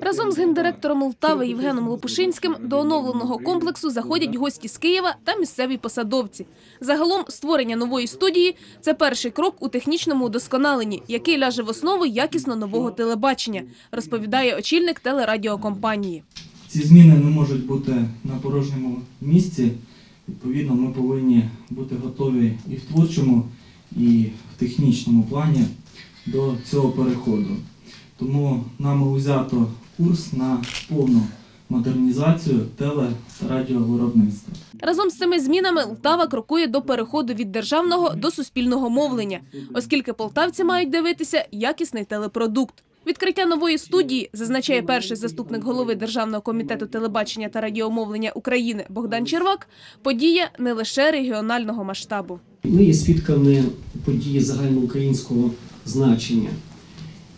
Разом з гендиректором Лтави Євгеном Лопушинським до оновленого комплексу заходять гості з Києва та місцеві посадовці. Загалом створення нової студії це перший крок у технічному удосконаленні, який ляже в основу якісно нового телебачення, розповідає очільник телерадіокомпанії. Ці зміни не можуть бути на порожньому місці. Відповідно, ми повинні бути готові і в творчому, і в технічному плані до цього переходу. Тому нами узято курс на повну модернізацію теле та радіовиробництва. Разом з цими змінами Лтава крокує до переходу від державного до суспільного мовлення, оскільки полтавці мають дивитися якісний телепродукт. Відкриття нової студії, зазначає перший заступник голови Державного комітету телебачення та радіомовлення України Богдан Червак, подія не лише регіонального масштабу. Ми є свідками події загальноукраїнського значення.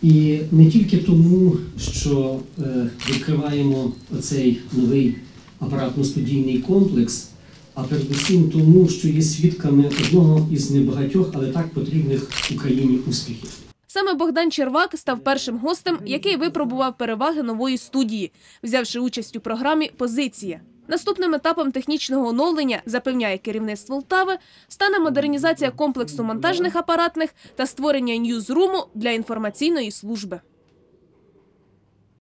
І не тільки тому, що е, відкриваємо оцей новий апаратно-студійний комплекс, а передусім тому, що є свідками одного із небагатьох, але так потрібних Україні успіхів. Саме Богдан Червак став першим гостем, який випробував переваги нової студії, взявши участь у програмі Позиція. Наступним етапом технічного оновлення, запевняє керівництво Лтави, стане модернізація комплексу монтажних апаратних та створення ньюзруму для інформаційної служби.